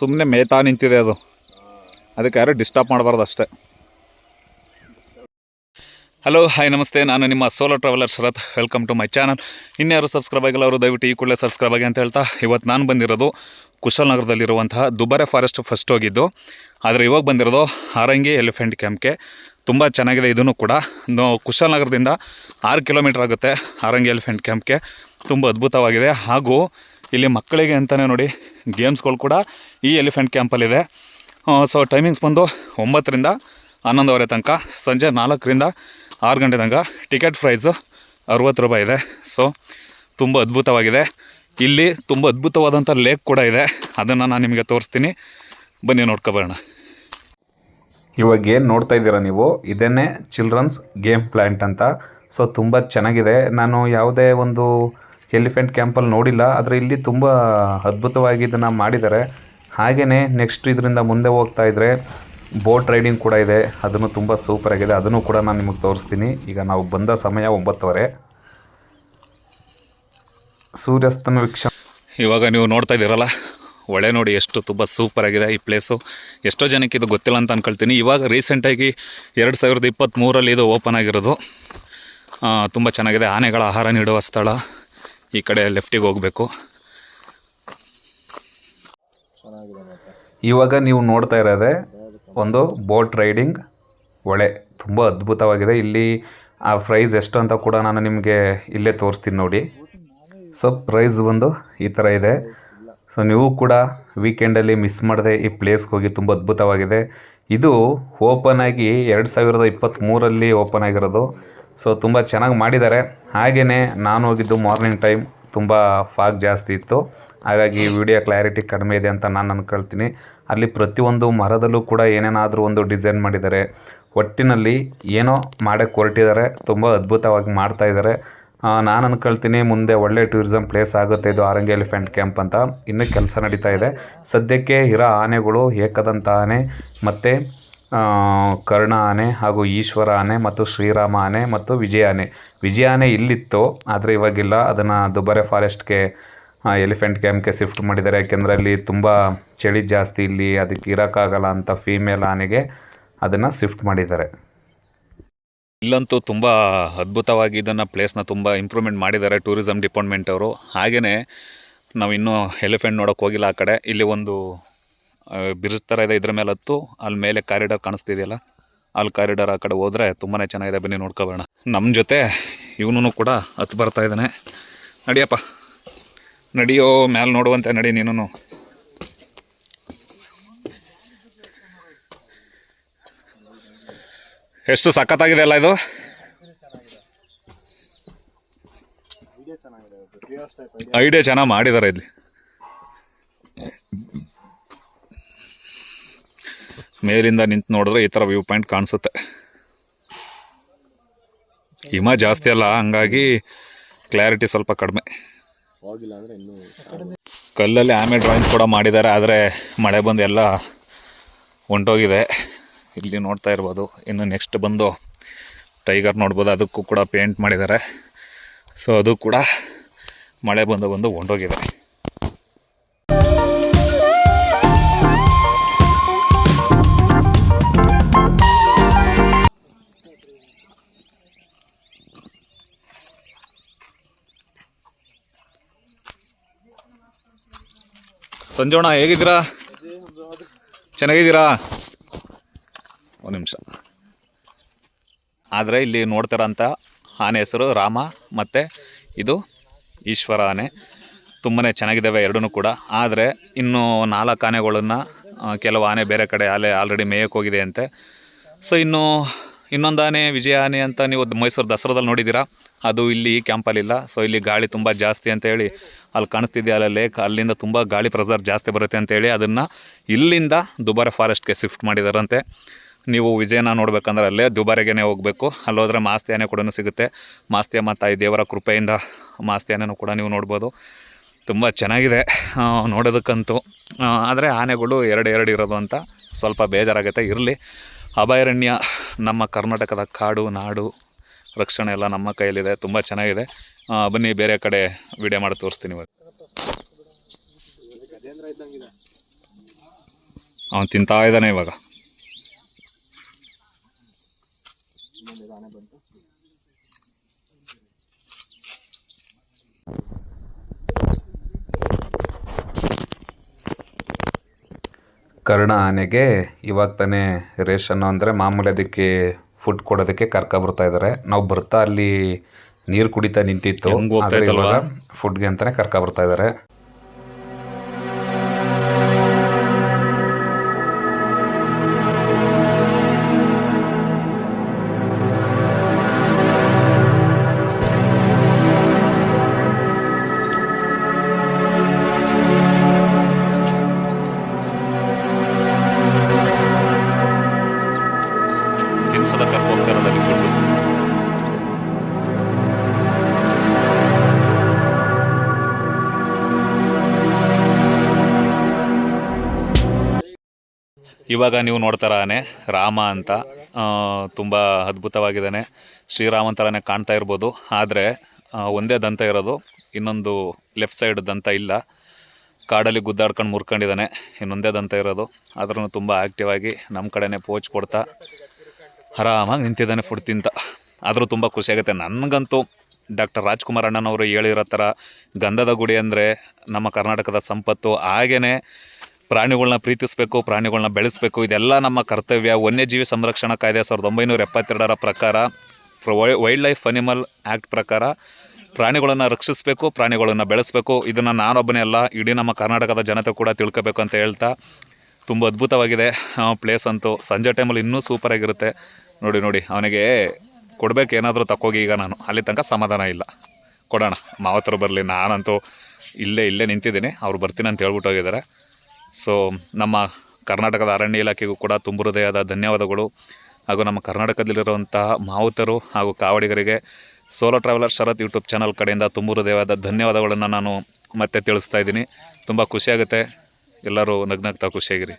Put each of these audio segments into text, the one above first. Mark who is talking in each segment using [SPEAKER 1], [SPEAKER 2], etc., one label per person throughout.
[SPEAKER 1] ಸುಮ್ಮನೆ ಮೇಯ್ತಾ ನಿಂತಿದೆ ಅದು. ಅದಕ್ಕೆ ಯಾರು ಡಿಸ್ಟರ್ಬ್ ಮಾಡಬಾರ್ದು ಅಷ್ಟೇ. ಹಲೋ ಹಾಯ್ ನಮಸ್ತೆ. ನಾನು ನಿಮ್ಮ solo traveller Sharath. Welcome to my channel ಇನ್ಯಾರು ಸಬ್ಸ್ಕ್ರೈಬ್ ಆಗಿಲ್ಲ ಅವರು, ದಯವಿಟ್ಟು ಈ ಕೂಡಲೇ ಸಬ್ಸ್ಕ್ರೈಬ್ ಆಗಿ ಅಂತ ಹೇಳ್ತಾ, ಇವತ್ತು ನಾನು ಬಂದಿರೋದು ಕುಶಾಲನಗರದಲ್ಲಿರುವಂತಹ ದುಬಾರೆ ಫಾರೆಸ್ಟ್ ಫಸ್ಟ್ ಹೋಗಿದ್ದು. ಆದರೆ ಇವಾಗ ಬಂದಿರೋದು ಹಾರಂಗಿ ಎಲಿಫೆಂಟ್ ಕ್ಯಾಂಪ್ಗೆ ತುಂಬ ಚೆನ್ನಾಗಿದೆ ಇದೂ ಕೂಡ. ಕುಶಾಲನಗರದಿಂದ ಆರು ಕಿಲೋಮೀಟ್ರ್ ಆಗುತ್ತೆ ಹಾರಂಗಿ ಎಲಿಫೆಂಟ್ ಕ್ಯಾಂಪ್ಗೆ ತುಂಬ ಅದ್ಭುತವಾಗಿದೆ. ಹಾಗೂ ಇಲ್ಲಿ ಮಕ್ಕಳಿಗೆ ಅಂತಲೇ ನೋಡಿ ಗೇಮ್ಸ್ಗಳು ಕೂಡ ಈ ಎಲಿಫೆಂಟ್ ಕ್ಯಾಂಪಲ್ಲಿದೆ ಸೊ ಟೈಮಿಂಗ್ಸ್ ಬಂದು ಒಂಬತ್ತರಿಂದ ಹನ್ನೊಂದುವರೆ ತನಕ, ಸಂಜೆ ನಾಲ್ಕರಿಂದ ಆರು ಗಂಟೆ ತನಕ ಟಿಕೆಟ್ ಪ್ರೈಸು ಅರುವತ್ತು ರೂಪಾಯಿ ಇದೆ. ಸೊ ತುಂಬ ಅದ್ಭುತವಾಗಿದೆ. ಇಲ್ಲಿ ತುಂಬ ಅದ್ಭುತವಾದಂಥ ಲೇಕ್ ಕೂಡ ಇದೆ. ಅದನ್ನು ನಾನು ನಿಮಗೆ ತೋರಿಸ್ತೀನಿ. ಬನ್ನಿ ನೋಡ್ಕೋಬೋಣ
[SPEAKER 2] ಇವಾಗ ಏನು ನೋಡ್ತಾ ಇದ್ದೀರಾ ನೀವು? ಇದನ್ನೇ ಚಿಲ್ಡ್ರನ್ಸ್ ಗೇಮ್ ಪ್ಲ್ಯಾಂಟ್ ಅಂತ. ಸೊ ತುಂಬ ಚೆನ್ನಾಗಿದೆ. ನಾನು ಯಾವುದೇ ಒಂದು ಎಲಿಫೆಂಟ್ ಕ್ಯಾಂಪಲ್ಲಿ ನೋಡಿಲ್ಲ, ಆದರೆ ಇಲ್ಲಿ ತುಂಬ ಅದ್ಭುತವಾಗಿ ಇದನ್ನು ಮಾಡಿದ್ದಾರೆ. ಹಾಗೆಯೇ ನೆಕ್ಸ್ಟ್ ಇದರಿಂದ ಮುಂದೆ ಹೋಗ್ತಾ ಇದ್ದರೆ ಬೋಟ್ ರೈಡಿಂಗ್ ಕೂಡ ಇದೆ. ಅದನ್ನು ತುಂಬ ಸೂಪರಾಗಿದೆ ಅದನ್ನು ಕೂಡ ನಾನು ನಿಮಗೆ ತೋರಿಸ್ತೀನಿ. ಈಗ ನಾವು ಬಂದ ಸಮಯ ಒಂಬತ್ತುವರೆ. ಸೂರ್ಯಾಸ್ತನ ವೀಕ್ಷ
[SPEAKER 1] ಇವಾಗ ನೀವು ನೋಡ್ತಾ ಇದ್ದೀರಲ್ಲ ಒಳ್ಳೆ ನೋಡಿ ಎಷ್ಟು ತುಂಬ ಸೂಪರಾಗಿದೆ ಈ ಪ್ಲೇಸು ಎಷ್ಟೋ ಜನಕ್ಕೆ ಇದು ಗೊತ್ತಿಲ್ಲ ಅಂತ ಅನ್ಕೊಳ್ತೀನಿ. ಇವಾಗ ರೀಸೆಂಟಾಗಿ ಎರಡು ಸಾವಿರದ ಇಪ್ಪತ್ತ್ಮೂರಲ್ಲಿ ಇದು ಓಪನ್ ಆಗಿರೋದು. ತುಂಬ ಚೆನ್ನಾಗಿದೆ. ಆನೆಗಳ ಆಹಾರ ನೀಡುವ ಸ್ಥಳ. ಈ ಕಡೆ ಲೆಫ್ಟಿಗೆ ಹೋಗಬೇಕು.
[SPEAKER 2] ಇವಾಗ ನೀವು ನೋಡ್ತಾ ಇರೋದೇ ಒಂದು ಬೋಟ್ ರೈಡಿಂಗ್ ಹೊಳೆ ತುಂಬ ಅದ್ಭುತವಾಗಿದೆ. ಇಲ್ಲಿ ಆ ಪ್ರೈಸ್ ಎಷ್ಟು ಅಂತ ಕೂಡ ನಾನು ನಿಮಗೆ ಇಲ್ಲೇ ತೋರಿಸ್ತೀನಿ ನೋಡಿ. ಸೊ ಪ್ರೈಸ್ ಒಂದು ಈ ಥರ ಇದೆ. ಸೊ ನೀವು ಕೂಡ ವೀಕೆಂಡಲ್ಲಿ ಮಿಸ್ ಮಾಡದೆ ಈ ಪ್ಲೇಸ್ಗೆ ಹೋಗಿ ತುಂಬ ಅದ್ಭುತವಾಗಿದೆ. ಇದು ಓಪನ್ ಆಗಿ ಎರಡು ಸಾವಿರದ ಇಪ್ಪತ್ತ್ಮೂರಲ್ಲಿ ಓಪನ್ ಆಗಿರೋದು. ಸೊ ತುಂಬ ಚೆನ್ನಾಗಿ ಮಾಡಿದ್ದಾರೆ. ಹಾಗೆಯೇ ನಾನು ಹೋಗಿದ್ದು ಮಾರ್ನಿಂಗ್ ಟೈಮ್ ತುಂಬ ಫಾಗ್ ಜಾಸ್ತಿ ಇತ್ತು. ಹಾಗಾಗಿ ವಿಡಿಯೋ ಕ್ಲಾರಿಟಿ ಕಡಿಮೆ ಇದೆ ಅಂತ ನಾನು ಅಂದ್ಕೊಳ್ತೀನಿ ಅಲ್ಲಿ ಪ್ರತಿಯೊಂದು ಮರದಲ್ಲೂ ಕೂಡ ಏನೇನಾದರೂ ಒಂದು ಡಿಸೈನ್ ಮಾಡಿದ್ದಾರೆ. ಒಟ್ಟಿನಲ್ಲಿ ಏನೋ ಮಾಡೋಕ್ಕೆ ಹೊರಟಿದ್ದಾರೆ. ತುಂಬ ಅದ್ಭುತವಾಗಿ ಮಾಡ್ತಾ ಇದ್ದಾರೆ. ನಾನು ಅಂದ್ಕೊಳ್ತೀನಿ ಮುಂದೆ ಒಳ್ಳೆ ಟೂರಿಸಮ್ ಪ್ಲೇಸ್ ಆಗುತ್ತೆ. ಇದು ಆರಂಗಿ ಎಲಿಫೆಂಟ್ ಕ್ಯಾಂಪ್ ಅಂತ. ಇನ್ನೂ ಕೆಲಸ ನಡೀತಾ ಇದೆ. ಸದ್ಯಕ್ಕೆ ಇರೋ ಆನೆಗಳು ಏಕದಂತ ಆನೆ ಮತ್ತು ಕರ್ಣ ಆನೆ ಹಾಗೂ ಈಶ್ವರ ಆನೆ ಮತ್ತು ಶ್ರೀರಾಮ ಆನೆ ಮತ್ತು ವಿಜಯ ಆನೆ ವಿಜಯ ಆನೆ ಇಲ್ಲಿತ್ತು, ಆದರೆ ಇವಾಗಿಲ್ಲ. ಅದನ್ನು ದುಬಾರೆ ಫಾರೆಸ್ಟ್ಗೆ ಎಲಿಫೆಂಟ್ ಕ್ಯಾಂಪ್ಗೆ ಶಿಫ್ಟ್ ಮಾಡಿದ್ದಾರೆ. ಯಾಕೆಂದರೆ ಅಲ್ಲಿ ತುಂಬ ಚಳಿ ಜಾಸ್ತಿ ಇಲ್ಲಿ, ಅದಕ್ಕೆ ಇರೋಕ್ಕಾಗಲ್ಲ ಅಂತ ಫೀಮೇಲ್ ಆನೆಗೆ ಅದನ್ನು ಶಿಫ್ಟ್ ಮಾಡಿದ್ದಾರೆ.
[SPEAKER 1] ಇಲ್ಲಂತೂ ತುಂಬ ಅದ್ಭುತವಾಗಿ ಇದನ್ನು ಪ್ಲೇಸ್ನ ತುಂಬ ಇಂಪ್ರೂವ್ಮೆಂಟ್ ಮಾಡಿದ್ದಾರೆ ಟೂರಿಸಮ್ ಡಿಪಾರ್ಟ್ಮೆಂಟ್ ಅವರು. ಹಾಗೆಯೇ ನಾವು ಇನ್ನೂ ಎಲಿಫೆಂಟ್ ನೋಡೋಕ್ಕೆ ಹೋಗಿಲ್ಲ ಆ ಕಡೆ. ಇಲ್ಲಿ ಒಂದು ಬ್ರಿಡ್ಜ್ ಥರ ಇದೆ ಇದ್ರ ಮೇಲೆ ಹತ್ತು. ಅಲ್ಲಿ ಮೇಲೆ ಕಾರಿಡಾರ್ ಕಾಣಿಸ್ತಿದೆಯಲ್ಲ? ಅಲ್ಲಿ ಕಾರಿಡಾರ್ ಆ ಕಡೆ ಹೋದರೆ ತುಂಬಾ ಚೆನ್ನಾಗಿದೆ. ಬನ್ನಿ ನೋಡ್ಕೊಬರೋಣ. ನಮ್ಮ ಜೊತೆ ಇವನು ಕೂಡ ಹತ್ತು ಬರ್ತಾ ಇದ್ದಾನೆ. ನಡಿಯಪ್ಪ. ನಡಿಯೋ ಮ್ಯಾಲೆ ನೋಡುವಂತೆ ನಡಿ ನೀನು ಎಷ್ಟು ಸಖತ್ತಾಗಿದೆ ಅಲ್ಲ ಇದು? ಐಡಿಯಾ ಚೆನ್ನಾಗಿ ಮಾಡಿದ್ದಾರೆ ಇಲ್ಲಿ. ಮೇಲಿಂದ ನಿಂತು ನೋಡಿದ್ರೆ ಈ ಥರ ವ್ಯೂ ಪಾಯಿಂಟ್ ಕಾಣಿಸುತ್ತೆ. ಹಿಮ ಜಾಸ್ತಿ ಅಲ್ಲ, ಹಂಗಾಗಿ ಕ್ಲಾರಿಟಿ ಸ್ವಲ್ಪ ಕಡಿಮೆ. ಕಲ್ಲಲ್ಲಿ ಆಮೇಲೆ ಡ್ರಾಯಿಂಗ್ ಕೂಡ ಮಾಡಿದ್ದಾರೆ, ಆದರೆ ಮಳೆ ಬಂದು ಎಲ್ಲ ಹೊಂಟೋಗಿದೆ ಇಲ್ಲಿ ನೋಡ್ತಾ ಇರ್ಬೋದು, ಇನ್ನು ನೆಕ್ಸ್ಟ್ ಬಂದು ಟೈಗರ್ ನೋಡ್ಬೋದು, ಅದಕ್ಕೂ ಕೂಡ ಪೇಂಟ್ ಮಾಡಿದ್ದಾರೆ. ಸೊ ಅದು ಕೂಡ ಮಳೆ ಬಂದು ಬಂದು ಹೊಂಟೋಗಿದೆ ಸಂಜೋಣ ಹೇಗಿದ್ದೀರಾ? ಚೆನ್ನಾಗಿದ್ದೀರಾ? ಒಂದು ನಿಮಿಷ. ಆದರೆ ಇಲ್ಲಿ ನೋಡ್ತಾರಂಥ ಆನೆ ಹೆಸರು ರಾಮ, ಮತ್ತು ಇದು ಈಶ್ವರ ಆನೆ. ತುಂಬಾ ಚೆನ್ನಾಗಿದ್ದಾವೆ ಎರಡೂ ಕೂಡ. ಆದರೆ ಇನ್ನೂ ನಾಲ್ಕು ಆನೆಗಳನ್ನು ಕೆಲವು ಆನೆ ಬೇರೆ ಕಡೆ ಆಲೆ ಆಲ್ರೆಡಿ ಮೇಯಕ್ಕೆ ಹೋಗಿದೆ ಅಂತೆ ಸೊ ಇನ್ನು ಇನ್ನೊಂದು ಆನೆ ವಿಜಯ ಆನೆ ಅಂತ ನೀವು ಮೈಸೂರು ದಸರಾದಲ್ಲಿ ನೋಡಿದ್ದೀರಾ? ಅದು ಇಲ್ಲಿ ಈ ಕ್ಯಾಂಪಲ್ಲಿಲ್ಲ ಸೊ ಇಲ್ಲಿ ಗಾಳಿ ತುಂಬ ಜಾಸ್ತಿ ಅಂತ ಹೇಳಿ ಅಲ್ಲಿ ಕಾಣಿಸ್ತಿದೆಯಲ್ಲ ಲೇಕ್ ಅಲ್ಲಿಂದ ತುಂಬ ಗಾಳಿ ಪ್ರೆಸರ್ ಜಾಸ್ತಿ ಬರುತ್ತೆ ಅಂತೇಳಿ ಅದನ್ನು ಇಲ್ಲಿಂದ ದುಬಾರೆ ಫಾರೆಸ್ಟ್ಗೆ ಶಿಫ್ಟ್ ಮಾಡಿದಾರಂತೆ. ನೀವು ವಿಜಯನ ನೋಡಬೇಕಂದ್ರೆ ಅಲ್ಲೇ ದುಬಾರೆಗೆ ಹೋಗಬೇಕು. ಅಲ್ಲೋದ್ರೆ ಮಾಸ್ತಿ ಆನೆ ಕೂಡ ಸಿಗುತ್ತೆ. ಮಾಸ್ತಿ ಅಮ್ಮ ತಾಯಿ ದೇವರ ಕೃಪೆಯಿಂದ ಮಾಸ್ತಿ ಆನೆನೂ ಕೂಡ ನೀವು ನೋಡ್ಬೋದು. ತುಂಬ ಚೆನ್ನಾಗಿದೆ ನೋಡೋದಕ್ಕಂತೂ. ಆದರೆ ಆನೆಗಳು ಎರಡು ಎರಡು ಇರೋದು ಅಂತ ಸ್ವಲ್ಪ ಬೇಜಾರಾಗುತ್ತೆ. ಇರಲಿ. ಅಭಯಾರಣ್ಯ, ನಮ್ಮ ಕರ್ನಾಟಕದ ಕಾಡು, ನಾಡು, ರಕ್ಷಣೆ ಎಲ್ಲ ನಮ್ಮ ಕೈಯಲ್ಲಿದೆ. ತುಂಬ ಚೆನ್ನಾಗಿದೆ. ಬನ್ನಿ, ಬೇರೆ ಕಡೆ ವಿಡಿಯೋ ಮಾಡಿ ತೋರಿಸ್ತೀನಿ ಇವಾಗ ಅವನು ತಿಂತಾ ಇದ್ದಾನೆ ಇವಾಗ.
[SPEAKER 2] ಕರ್ಣ ಆನೆಗೆ ಇವಾಗ ತಾನೇ ರೇಷನ್ನು ಅಂದರೆ ಮಾಮೂಲಿ ಅದಕ್ಕೆ ಫುಡ್ ಕೊಡೋದಕ್ಕೆ ಕರ್ಕ ಬರ್ತಾ ಇದ್ದಾರೆ ನಾವು ಬರ್ತಾ ಅಲ್ಲಿ ನೀರು ಕುಡಿತಾ ನಿಂತಿತ್ತು. ಫುಡ್ಗೆ ಅಂತಾನೆ ಕರ್ಕ ಬರ್ತಾ ಇದ್ದಾರೆ
[SPEAKER 1] ಇವಾಗ ನೀವು ನೋಡ್ತಾರೆ ರಾಮ ಅಂತ. ತುಂಬ ಅದ್ಭುತವಾಗಿದ್ದಾನೆ. ಶ್ರೀರಾಮನ್ ಕಾಣ್ತಾ ಇರ್ಬೋದು. ಆದರೆ ಒಂದೇ ದಂತ ಇರೋದು, ಇನ್ನೊಂದು ಲೆಫ್ಟ್ ಸೈಡ್ ದಂತ ಇಲ್ಲ. ಕಾಡಲ್ಲಿ ಗುದ್ದಾಡ್ಕೊಂಡು ಮುರ್ಕೊಂಡಿದ್ದಾನೆ, ಇನ್ನೊಂದೇ ದಂತ ಇರೋದು. ಆದ್ರೂ ತುಂಬ ಆ್ಯಕ್ಟಿವ್ ಆಗಿ ನಮ್ಮ ಕಡೆನೇ ಪೋಚ್ ಕೊಡ್ತಾ, ಆರಾಮಾಗಿ ನಿಂತಿದ್ದಾನೆ ಫುಡ್ ತಿಂತ. ಆದರೂ ತುಂಬ ಖುಷಿಯಾಗುತ್ತೆ ನನಗಂತೂ ಡಾಕ್ಟರ್ ರಾಜ್ಕುಮಾರ್ ಅಣ್ಣನವರು ಹೇಳಿರೋ ಥರ ಗಂಧದ ಗುಡಿ ಅಂದರೆ ನಮ್ಮ ಕರ್ನಾಟಕದ ಸಂಪತ್ತು. ಹಾಗೇ ಪ್ರಾಣಿಗಳನ್ನ ಪ್ರೀತಿಸಬೇಕು ಪ್ರಾಣಿಗಳನ್ನ ಬೆಳೆಸಬೇಕು, ಇದೆಲ್ಲ ನಮ್ಮ ಕರ್ತವ್ಯ. ವನ್ಯಜೀವಿ ಸಂರಕ್ಷಣಾ ಕಾಯ್ದೆ ಸಾವಿರದ ಒಂಬೈನೂರ ಎಪ್ಪತ್ತೆರಡರ ಪ್ರಕಾರ ವೈಲ್ಡ್ ಲೈಫ್ ಅನಿಮಲ್ ಆ್ಯಕ್ಟ್ ಪ್ರಕಾರ ಪ್ರಾಣಿಗಳನ್ನು ರಕ್ಷಿಸಬೇಕು, ಪ್ರಾಣಿಗಳನ್ನು ಬೆಳೆಸಬೇಕು. ಇದನ್ನು ನಾನೊಬ್ಬನೇ ಅಲ್ಲ, ಇಡೀ ನಮ್ಮ ಕರ್ನಾಟಕದ ಜನತೆ ಕೂಡ ತಿಳ್ಕೋಬೇಕು ಅಂತ ಹೇಳ್ತಾ ತುಂಬ ಅದ್ಭುತವಾಗಿದೆ. ಪ್ಲೇಸ್ ಅಂತೂ ಸಂಜೆ ಟೈಮಲ್ಲಿ ಇನ್ನೂ ಸೂಪರಾಗಿರುತ್ತೆ ನೋಡಿ ನೋಡಿ, ಅವನಿಗೆ ಕೊಡ್ಬೇಕು, ಏನಾದರೂ ತಕ್ಕೋಗಿ ಈಗ ನಾನು. ಅಲ್ಲಿ ತನಕ ಸಮಾಧಾನ ಇಲ್ಲ. ಕೊಡೋಣ ಮಾವತ್ತರು ಬರಲಿ, ನಾನಂತೂ ಇಲ್ಲೇ ಇಲ್ಲೇ ನಿಂತಿದ್ದೀನಿ. ಅವ್ರು ಬರ್ತೀನಿ ಅಂತ ಹೇಳ್ಬಿಟ್ಟು ಹೋಗಿದ್ದಾರೆ. ಸೊ ನಮ್ಮ ಕರ್ನಾಟಕದ ಅರಣ್ಯ ಇಲಾಖೆಗೂ ಕೂಡ ತುಂಬ ಹೃದಯದ ಧನ್ಯವಾದಗಳು. ಹಾಗೂ ನಮ್ಮ ಕರ್ನಾಟಕದಲ್ಲಿರುವಂತಹ ಮಾವುತರು ಹಾಗೂ ಕಾವಡಿಗರಿಗೆ solo traveller Sharath YouTube channel ಕಡೆಯಿಂದ ತುಂಬ ಹೃದಯವಾದ ಧನ್ಯವಾದಗಳನ್ನು ನಾನು ಮತ್ತೆ ತಿಳಿಸ್ತಾ ಇದ್ದೀನಿ. ತುಂಬ ಖುಷಿಯಾಗುತ್ತೆ ಎಲ್ಲರೂ ನಗ್ನಗ್ತಾ ಖುಷಿಯಾಗಿರಿ.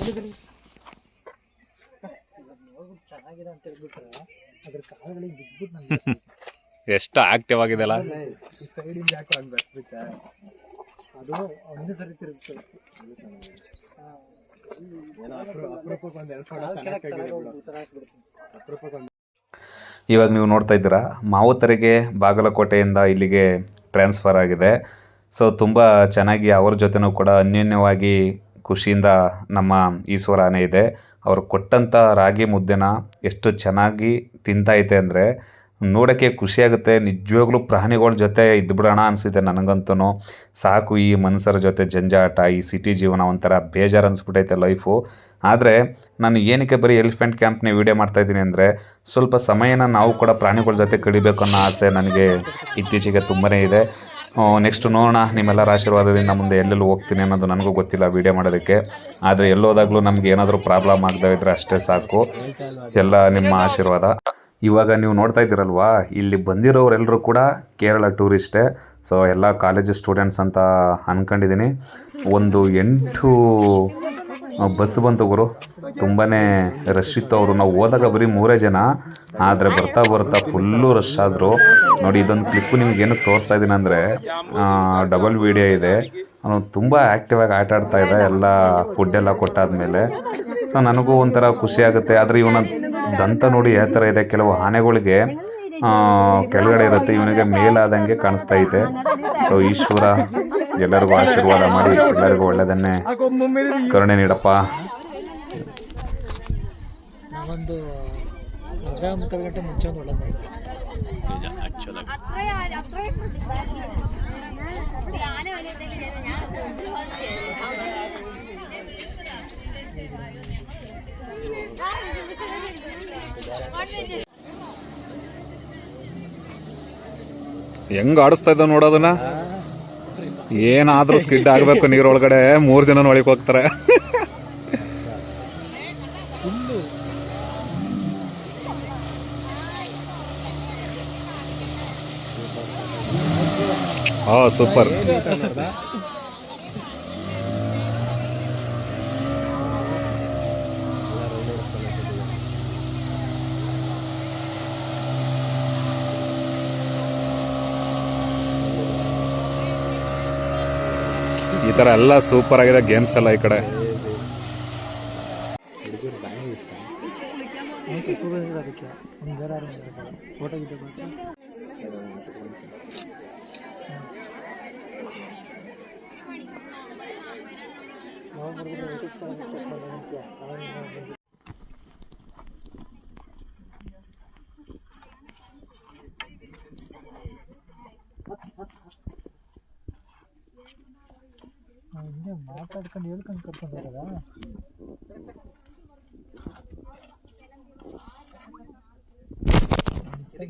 [SPEAKER 1] ಎಷ್ಟು ಆಕ್ಟಿವ್ ಆಗಿದೆಲ್ಲ
[SPEAKER 3] ಅದು ಒಂದು ಸರಿ ತಿರುಗ್ತದೆ.
[SPEAKER 2] ಇವಾಗ ನೀವು ನೋಡ್ತಾ ಇದ್ದೀರಾ ಮಾವುತರಿಗೆ ಬಾಗಲಕೋಟೆಯಿಂದ ಇಲ್ಲಿಗೆ ಟ್ರಾನ್ಸ್ಫರ್ ಆಗಿದೆ. ಸೊ ತುಂಬ ಚೆನ್ನಾಗಿ ಅವ್ರ ಜೊತೆನೂ ಕೂಡ ಅನ್ಯೋನ್ಯವಾಗಿ ಖುಷಿಯಿಂದ ನಮ್ಮ ಈಶ್ವರ ಆನೆ ಇದೆ. ಅವ್ರು ಕೊಟ್ಟಂಥ ರಾಗಿ ಮುದ್ದೆನ ಎಷ್ಟು ಚೆನ್ನಾಗಿ ತಿಂತೈತೆ ಅಂದರೆ ನೋಡೋಕ್ಕೆ ಖುಷಿಯಾಗುತ್ತೆ. ನಿಜವಾಗ್ಲೂ ಪ್ರಾಣಿಗಳ ಜೊತೆ ಇದ್ಬಿಡೋಣ ಅನ್ಸಿದೆ ನನಗಂತೂ ಸಾಕು ಈ ಮನುಷ್ಯರ ಜೊತೆ ಜಂಜಾಟ, ಈ ಸಿಟಿ ಜೀವನ ಒಂಥರ ಬೇಜಾರು ಅನಿಸ್ಬಿಟ್ಟೈತೆ ಲೈಫು. ಆದರೆ ನಾನು ಏನಕ್ಕೆ ಬರೀ ಎಲಿಫೆಂಟ್ ಕ್ಯಾಂಪ್ನೇ ವೀಡಿಯೋ ಮಾಡ್ತಾ ಇದ್ದೀನಿ ಅಂದರೆ, ಸ್ವಲ್ಪ ಸಮಯನ ನಾವು ಕೂಡ ಪ್ರಾಣಿಗಳ ಜೊತೆ ಕಳಿಬೇಕು ಅನ್ನೋ ಆಸೆ ನನಗೆ ಇತ್ತೀಚೆಗೆ ತುಂಬಾ ಇದೆ. ನೆಕ್ಸ್ಟ್ ನೋಡೋಣ ನಿಮ್ಮೆಲ್ಲರ ಆಶೀರ್ವಾದದಿಂದ ಮುಂದೆ ಎಲ್ಲೆಲ್ಲಿ ಹೋಗ್ತೀನಿ ಅನ್ನೋದು ನನಗೂ ಗೊತ್ತಿಲ್ಲ ವೀಡಿಯೋ ಮಾಡೋದಕ್ಕೆ. ಆದರೆ ಎಲ್ಲೋದಾಗಲೂ ನಮ್ಗೆ ಏನಾದರೂ ಪ್ರಾಬ್ಲಮ್ ಆಗದೇ ಇದ್ದರೆ ಅಷ್ಟೇ ಸಾಕು. ಎಲ್ಲ ನಿಮ್ಮ ಆಶೀರ್ವಾದ. ಇವಾಗ ನೀವು ನೋಡ್ತಾ ಇದ್ದೀರಲ್ವಾ? ಇಲ್ಲಿ ಬಂದಿರೋರೆಲ್ಲರೂ ಕೂಡ ಕೇರಳ ಟೂರಿಸ್ಟೇ ಸೊ ಎಲ್ಲ ಕಾಲೇಜು ಸ್ಟೂಡೆಂಟ್ಸ್ ಅಂತ ಅಂದ್ಕೊಂಡಿದ್ದೀನಿ ಒಂದು ಎಂಟು ಬಸ್ ಬಂತು ಗುರು. ತುಂಬಾ ರಶ್ ಇತ್ತು ಅವರು. ನಾವು ಹೋದಾಗ ಬರೀ ಮೂರೇ ಜನ. ಆದರೆ ಬರ್ತಾ ಬರ್ತಾ ಫುಲ್ಲು ರಶ್ ಆದರು. ನೋಡಿ, ಇದೊಂದು ಕ್ಲಿಪ್ಪು ನಿಮ್ಗೆ ಏನಕ್ಕೆ ತೋರಿಸ್ತಾ ಇದ್ದೀನಿ ಅಂದರೆ ಡಬಲ್ ವಿಡಿಯೋ ಇದೆ. ಅವನು ತುಂಬ ಆ್ಯಕ್ಟಿವಾಗಿ ಆಟ ಆಡ್ತಾ ಇದೆ ಎಲ್ಲ ಫುಡ್ಡೆಲ್ಲ ಕೊಟ್ಟಾದ ಮೇಲೆ ಸೊ ನನಗೂ ಒಂಥರ ಖುಷಿ ಆಗುತ್ತೆ. ಆದರೆ ಇವನ ದಂತ ನೋಡಿ ಯಾವ ಥರ ಇದೆ. ಕೆಲವು ಆನೆಗಳಿಗೆ ಆ, ಕೆಳಗಡೆ ಇರುತ್ತೆ ಇವನಿಗೆ ಮೇಲಾದಂಗೆ ಕಾಣಿಸ್ತಾ ಐತೆ ಸೊ ಈಶ್ವರ ಎಲ್ಲರಿಗೂ ಆಶೀರ್ವಾದ ಮಾಡಿ ಎಲ್ಲರಿಗೂ ಒಳ್ಳೆಯದನ್ನೇ ಕರುಣೆ ನೀಡಪ್ಪ.
[SPEAKER 3] ಒಂದು ಅರ್ಧ ಮುಕ್ಕಾಲು ಗಂಟೆ ಮುಂಚೆ ಒಂದು ಒಳ್ಳೆ ಮಾಡಿ
[SPEAKER 1] ಹೆಂಗ್ ಆಡಿಸ್ತಾ ಇದ್ದ ನೋಡೋದನ್ನ ಏನಾದ್ರೂ ಸ್ಕಿಡ್ ಆಗ್ಬೇಕು ನೀರೊಳಗಡೆ ಮೂರ್ ಜನ ಒಳಗೆ ಹೋಗ್ತಾರೆ. ಹಾ ಸೂಪರ್. ಈ ತರ ಎಲ್ಲ ಸೂಪರ್ ಆಗಿದೆ ಗೇಮ್ಸ್ ಎಲ್ಲ ಈ ಕಡೆ.
[SPEAKER 3] ಮಾತಾಡ್ಕೊಂಡು ಹೇಳ್ಕೊಂಡು ಕರ್ಕೊಂಡು ಹೋಗೋದಾ?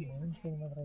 [SPEAKER 3] ಏನು ಫೋನ್ ಥರ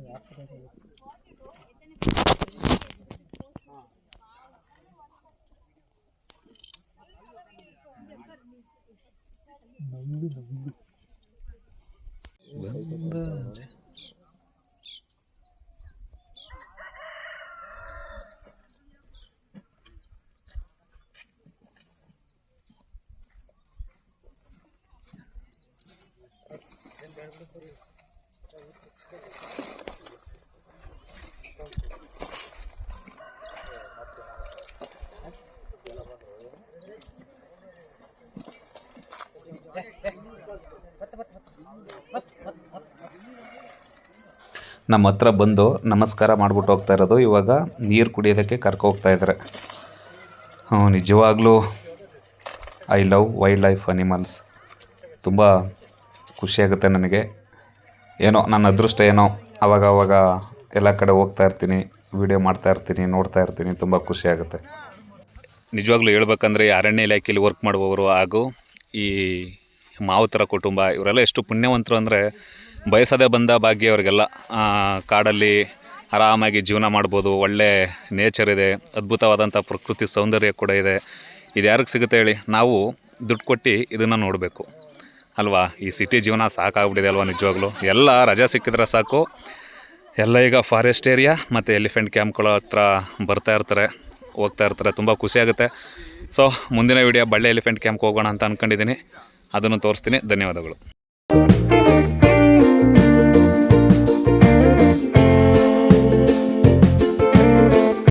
[SPEAKER 2] ನಮ್ಮ ಹತ್ರ ಬಂದು ನಮಸ್ಕಾರ ಮಾಡ್ಬಿಟ್ಟು ಹೋಗ್ತಾ ಇರೋದು. ಇವಾಗ ನೀರು ಕುಡಿಯೋದಕ್ಕೆ ಕರ್ಕೊ ಹೋಗ್ತಾ ಇದ್ದಾರೆ ಹ್ಞೂ ನಿಜವಾಗ್ಲೂ I love wildlife animals. ತುಂಬ ಖುಷಿಯಾಗುತ್ತೆ ನನಗೆ. ಏನೋ, ನನ್ನ ಅದೃಷ್ಟ ಏನೋ, ಅವಾಗ ಅವಾಗ ಎಲ್ಲ ಕಡೆ ಹೋಗ್ತಾ ಇರ್ತೀನಿ ವಿಡಿಯೋ ಮಾಡ್ತಾ ಇರ್ತೀನಿ, ನೋಡ್ತಾ ಇರ್ತೀನಿ, ತುಂಬ ಖುಷಿಯಾಗುತ್ತೆ
[SPEAKER 1] ನಿಜವಾಗ್ಲೂ ಹೇಳ್ಬೇಕಂದ್ರೆ ಅರಣ್ಯ ಇಲಾಖೆಯಲ್ಲಿ ವರ್ಕ್ ಮಾಡುವವರು ಹಾಗೂ ಈ ಮಾವುತರ ಕುಟುಂಬ, ಇವರೆಲ್ಲ ಎಷ್ಟು ಪುಣ್ಯವಂತರು ಅಂದರೆ ಬಯಸದೆ ಬಂದ ಭಾಗ್ಯ ಅವರಿಗೆಲ್ಲ ಕಾಡಲ್ಲಿ ಆರಾಮಾಗಿ ಜೀವನ ಮಾಡ್ಬೋದು. ಒಳ್ಳೆ ನೇಚರ್ ಇದೆ ಅದ್ಭುತವಾದಂಥ ಪ್ರಕೃತಿ ಸೌಂದರ್ಯ ಕೂಡ ಇದೆ. ಇದು ಯಾರಿಗೆ ಸಿಗುತ್ತೆ ಹೇಳಿ, ನಾವು ದುಡ್ಡು ಕೊಟ್ಟು ಇದನ್ನು ನೋಡಬೇಕು. ಅಲ್ವಾ? ಈ ಸಿಟಿ ಜೀವನ ಸಾಕಾಗ್ಬಿಟ್ಟಿದೆ ಅಲ್ವಾ ನಿಜವಾಗ್ಲೂ? ಎಲ್ಲ ರಜೆ ಸಿಕ್ಕಿದ್ರೆ ಸಾಕು. ಎಲ್ಲ ಈಗ ಫಾರೆಸ್ಟ್ ಏರಿಯಾ ಮತ್ತು ಎಲಿಫೆಂಟ್ ಕ್ಯಾಂಪ್ಗಳ ಹತ್ರ ಬರ್ತಾ ಇರ್ತಾರೆ, ಹೋಗ್ತಾ ಇರ್ತಾರೆ. ತುಂಬ ಖುಷಿಯಾಗುತ್ತೆ ಸೊ ಮುಂದಿನ ವಿಡಿಯೋ ಬಳ್ಳೆ ಎಲಿಫೆಂಟ್ ಕ್ಯಾಂಪ್ಗೆ ಹೋಗೋಣ ಅಂತ ಅಂದ್ಕೊಂಡಿದ್ದೀನಿ ಅದನ್ನು ತೋರಿಸ್ತೀನಿ. ಧನ್ಯವಾದಗಳು.